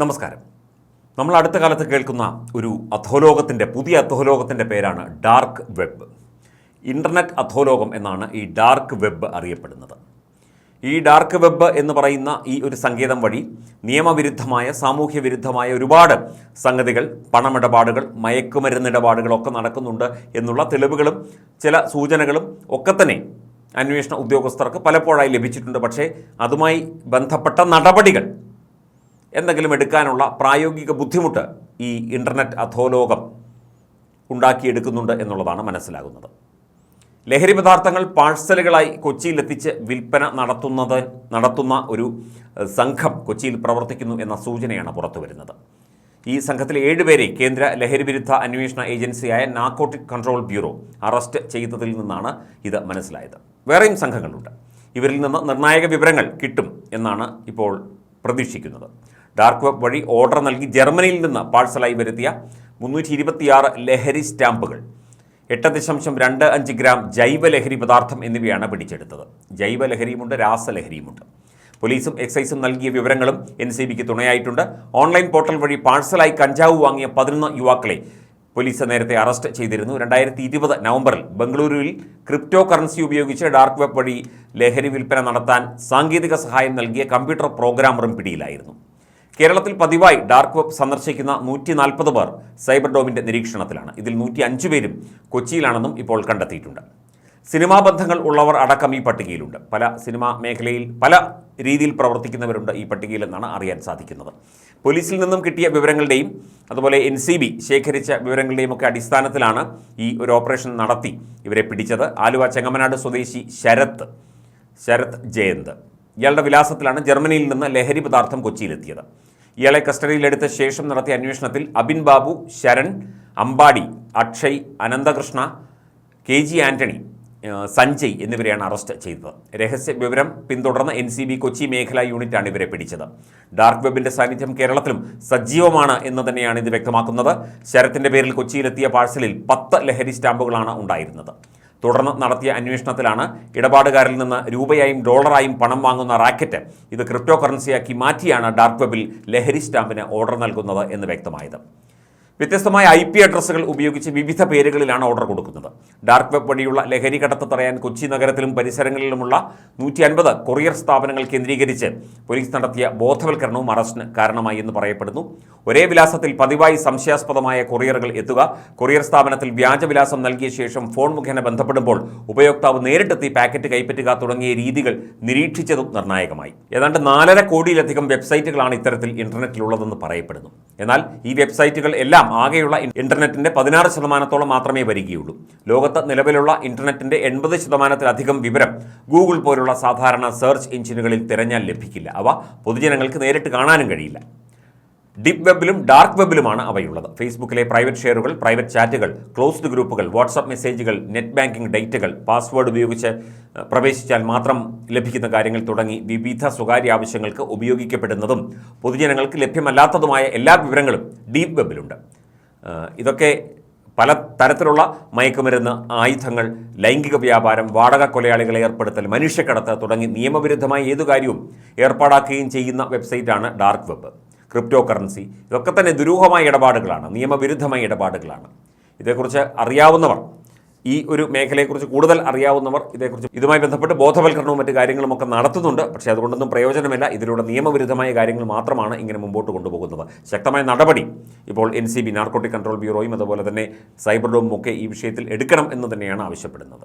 നമസ്കാരം. നമ്മൾ അടുത്ത കാലത്ത് കേൾക്കുന്ന ഒരു അധോലോകത്തിന്റെ പുതിയ അധോലോകത്തിന്റെ പേരാണ് ഡാർക്ക് വെബ്. ഇന്റർനെറ്റ് അധോലോകം എന്നാണ് ഈ ഡാർക്ക് വെബ് അറിയപ്പെടുന്നത്. ഈ ഡാർക്ക് വെബ് എന്ന് പറയുന്ന ഈ ഒരു സങ്കേതം വഴി നിയമവിരുദ്ധമായ സാമൂഹ്യ വിരുദ്ധമായ ഒരുപാട് സംഗതികൾ പണമിടപാടുകൾ മയക്കുമരുന്നിടപാടുകളൊക്കെ നടക്കുന്നുണ്ട് എന്നുള്ള തെളിവുകളും ചില സൂചനകളും ഒക്കെ തന്നെ അന്വേഷണ ഉദ്യോഗസ്ഥർക്ക് പലപ്പോഴായി ലഭിച്ചിട്ടുണ്ട്. പക്ഷേ അതുമായി ബന്ധപ്പെട്ട നടപടികൾ എന്തെങ്കിലും എടുക്കാനുള്ള പ്രായോഗിക ബുദ്ധിമുട്ട് ഈ ഇന്റർനെറ്റ് അധോലോകം ഉണ്ടാക്കിയെടുക്കുന്നുണ്ട് എന്നുള്ളതാണ് മനസ്സിലാകുന്നത്. ലഹരി പദാർത്ഥങ്ങൾ പാഴ്സലുകളായി കൊച്ചിയിലെത്തിച്ച് വിൽപ്പന നടത്തുന്നത് നടത്തുന്ന ഒരു സംഘം കൊച്ചിയിൽ പ്രവർത്തിക്കുന്നു എന്ന സൂചനയാണ് പുറത്തു വരുന്നത്. ഈ സംഘത്തിലെ ഏഴുപേരെ കേന്ദ്ര ലഹരി വിരുദ്ധ അന്വേഷണ ഏജൻസിയായ നാർക്കോട്ടിക് കൺട്രോൾ ബ്യൂറോ അറസ്റ്റ് ചെയ്തതിൽ നിന്നാണ് ഇത് മനസ്സിലായത്. വേറെയും സംഘങ്ങളുണ്ട്. ഇവരിൽ നിന്ന് നിർണായക വിവരങ്ങൾ കിട്ടും എന്നാണ് ഇപ്പോൾ പ്രതീക്ഷിക്കുന്നത്. ഡാർക്ക് വെബ് വഴി ഓർഡർ നൽകി ജർമ്മനിയിൽ നിന്ന് പാഴ്സലായി വരുത്തിയ മുന്നൂറ്റി ഇരുപത്തിയാറ് ലഹരി സ്റ്റാമ്പുകൾ. എട്ട് ദശാംശം രണ്ട് അഞ്ച് ഗ്രാം ജൈവ ലഹരി പദാർത്ഥം എന്നിവയാണ് പിടിച്ചെടുത്തത്. ജൈവ ലഹരിയുമുണ്ട് രാസലഹരിയുമുണ്ട് പോലീസും എക്സൈസും നൽകിയ വിവരങ്ങളും എൻ സി ബിക്ക് തുണയായിട്ടുണ്ട്. ഓൺലൈൻ പോർട്ടൽ വഴി പാഴ്സലായി കഞ്ചാവ് വാങ്ങിയ പതിനൊന്ന് യുവാക്കളെ പോലീസ് നേരത്തെ അറസ്റ്റ് ചെയ്തിരുന്നു. രണ്ടായിരത്തി ഇരുപത് നവംബറിൽ ബംഗളൂരുവിൽ ക്രിപ്റ്റോ കറൻസി ഉപയോഗിച്ച് ഡാർക്ക് വെബ് വഴി ലഹരി വിൽപ്പന നടത്താൻ സാങ്കേതിക സഹായം നൽകിയ കമ്പ്യൂട്ടർ പ്രോഗ്രാമറും പിടിയിലായിരുന്നു. കേരളത്തിൽ പതിവായി ഡാർക്ക് വെബ് സന്ദർശിക്കുന്ന നൂറ്റി നാൽപ്പത് പേർ സൈബർ ഡോമിന്റെ നിരീക്ഷണത്തിലാണ്. ഇതിൽ നൂറ്റി അഞ്ച് പേരും കൊച്ചിയിലാണെന്നും ഇപ്പോൾ കണ്ടെത്തിയിട്ടുണ്ട്. സിനിമാ ബന്ധങ്ങൾ ഉള്ളവർ അടക്കം ഈ പട്ടികയിലുണ്ട്. പല സിനിമാ മേഖലയിൽ പല രീതിയിൽ പ്രവർത്തിക്കുന്നവരുണ്ട് ഈ പട്ടികയിലെന്നാണ് അറിയാൻ സാധിക്കുന്നത്. പോലീസിൽ നിന്നും കിട്ടിയ വിവരങ്ങളുടെയും അതുപോലെ എൻ സി ബി ശേഖരിച്ച വിവരങ്ങളുടെയും ഒക്കെ അടിസ്ഥാനത്തിലാണ് ഈ ഒരു ഓപ്പറേഷൻ നടത്തി ഇവരെ പിടിച്ചത്. ആലുവ ചെങ്ങമനാട് സ്വദേശി ശരത് ശരത് ജയന്ത്. ഇയാളുടെ വിലാസത്തിലാണ് ജർമ്മനിയിൽ നിന്ന് ലഹരി പദാർത്ഥം കൊച്ചിയിലെത്തിയത്. ഇയാളെ കസ്റ്റഡിയിലെടുത്ത ശേഷം നടത്തിയ അന്വേഷണത്തിൽ അബിൻ ബാബു ശരൺ അമ്പാടി അക്ഷയ് അനന്തകൃഷ്ണ കെ ജി ആന്റണി സഞ്ജയ് എന്നിവരെയാണ് അറസ്റ്റ് ചെയ്തത്. രഹസ്യ വിവരം പിന്തുടർന്ന് എൻ സി ബി കൊച്ചി മേഖലാ യൂണിറ്റാണ് ഇവരെ പിടിച്ചത്. ഡാർക്ക് വെബിന്റെ സാന്നിധ്യം കേരളത്തിലും സജീവമാണ് എന്ന് തന്നെയാണ് ഇത് വ്യക്തമാക്കുന്നത്. ശരത്തിന്റെ പേരിൽ കൊച്ചിയിലെത്തിയ പാഴ്സലിൽ പത്ത് ലഹരി സ്റ്റാമ്പുകളാണ് ഉണ്ടായിരുന്നത്. തുടർന്ന് നടത്തിയ അന്വേഷണത്തിലാണ് ഇടപാടുകാരിൽ നിന്ന് രൂപയായും ഡോളറായും പണം വാങ്ങുന്ന റാക്കറ്റ്. ഇത് ക്രിപ്റ്റോ കറൻസിയാക്കി മാറ്റിയാണ് ഡാർക്ക് വെബിൽ ലഹരി സ്റ്റാമ്പിന് ഓർഡർ നൽകുന്നത് എന്ന് വ്യക്തമായത്. വ്യത്യസ്തമായ ഐ പി അഡ്രസ്സുകൾ ഉപയോഗിച്ച് വിവിധ പേരുകളിലാണ് ഓർഡർ കൊടുക്കുന്നത്. ഡാർക്ക് വെബ് വഴിയുള്ള ലഹരി കടത്ത് തടയാൻ കൊച്ചി നഗരത്തിലും പരിസരങ്ങളിലുമുള്ള നൂറ്റി അൻപത് കൊറിയർ സ്ഥാപനങ്ങൾ കേന്ദ്രീകരിച്ച് പോലീസ് നടത്തിയ ബോധവൽക്കരണവും അറസ്റ്റിന് കാരണമായി എന്ന് പറയപ്പെടുന്നു. ഒരേ വിലാസത്തിൽ പതിവായി സംശയാസ്പദമായ കൊറിയറുകൾ എത്തുക കൊറിയർ സ്ഥാപനത്തിൽ വ്യാജവിലാസം നൽകിയ ശേഷം ഫോൺ മുഖേന ബന്ധപ്പെടുമ്പോൾ ഉപയോക്താവ് നേരിട്ടെത്തി പാക്കറ്റ് കൈപ്പറ്റുക തുടങ്ങിയ രീതികൾ നിരീക്ഷിച്ചതും നിർണായകമായി. ഏതാണ്ട് നാലര കോടിയിലധികം വെബ്സൈറ്റുകളാണ് ഇത്തരത്തിൽ ഇന്റർനെറ്റിലുള്ളതെന്ന് പറയപ്പെടുന്നു. എന്നാൽ ഈ വെബ്സൈറ്റുകൾ എല്ലാം ആകെയുള്ള ഇന്റർനെറ്റിന്റെ പതിനാറ് ശതമാനത്തോളം മാത്രമേ വരികയുള്ളൂ. ലോകത്ത് നിലവിലുള്ള ഇന്റർനെറ്റിന്റെ എൺപത് ശതമാനത്തിലധികം വിവരം ഗൂഗിൾ പോലുള്ള സാധാരണ സെർച്ച് എഞ്ചിനുകളിൽ തിരഞ്ഞാൽ ലഭിക്കില്ല. അവ പൊതുജനങ്ങൾക്ക് നേരിട്ട് കാണാനും കഴിയില്ല. ഡീപ് വെബിലും ഡാർക്ക് വെബിലുമാണ് അവയുള്ളത്. ഫേസ്ബുക്കിലെ പ്രൈവറ്റ് ഷെയറുകൾ പ്രൈവറ്റ് ചാറ്റുകൾ ക്ലോസ്ഡ് ഗ്രൂപ്പുകൾ വാട്സപ്പ് മെസ്സേജുകൾ നെറ്റ് ബാങ്കിംഗ് ഡേറ്റുകൾ പാസ്വേഡ് ഉപയോഗിച്ച് പ്രവേശിച്ചാൽ മാത്രം ലഭിക്കുന്ന കാര്യങ്ങൾ തുടങ്ങി വിവിധ സ്വകാര്യ ആവശ്യങ്ങൾക്ക് ഉപയോഗിക്കപ്പെടുന്നതും പൊതുജനങ്ങൾക്ക് ലഭ്യമല്ലാത്തതുമായ എല്ലാ വിവരങ്ങളും ഡീപ് വെബിലുണ്ട് ഇതൊക്കെ പല തരത്തിലുള്ള മയക്കുമരുന്ന് ആയുധങ്ങൾ ലൈംഗിക വ്യാപാരം വാടക കൊലയാളികളെ ഏർപ്പെടുത്തൽ മനുഷ്യക്കടത്ത് തുടങ്ങി നിയമവിരുദ്ധമായ ഏതു കാര്യവും ഏർപ്പാടാക്കുകയും ചെയ്യുന്ന വെബ്സൈറ്റാണ് ഡാർക്ക് വെബ് ക്രിപ്റ്റോ കറൻസി ഇതൊക്കെ തന്നെ ദുരൂഹമായ ഇടപാടുകളാണ് നിയമവിരുദ്ധമായ ഇടപാടുകളാണ്. ഇതേക്കുറിച്ച് അറിയാവുന്നവർ ഈ ഒരു മേഖലയെക്കുറിച്ച് കൂടുതൽ അറിയാവുന്നവർ ഇതേക്കുറിച്ച് ഇതുമായി ബന്ധപ്പെട്ട് ബോധവൽക്കരണവും മറ്റു കാര്യങ്ങളുമൊക്കെ നടത്തുന്നുണ്ട്. പക്ഷേ അതുകൊണ്ടൊന്നും പ്രയോജനമില്ല. ഇതിലൂടെ നിയമവിരുദ്ധമായ കാര്യങ്ങൾ മാത്രമാണ് ഇങ്ങനെ മുമ്പോട്ട് കൊണ്ടുപോകുന്നത്. ശക്തമായ നടപടി ഇപ്പോൾ N C B narcotic control ബ്യൂറോയും അതുപോലെ തന്നെ സൈബർ ഡോമും ഒക്കെ ഈ വിഷയത്തിൽ എടുക്കണം എന്ന് തന്നെയാണ് ആവശ്യപ്പെടുന്നത്.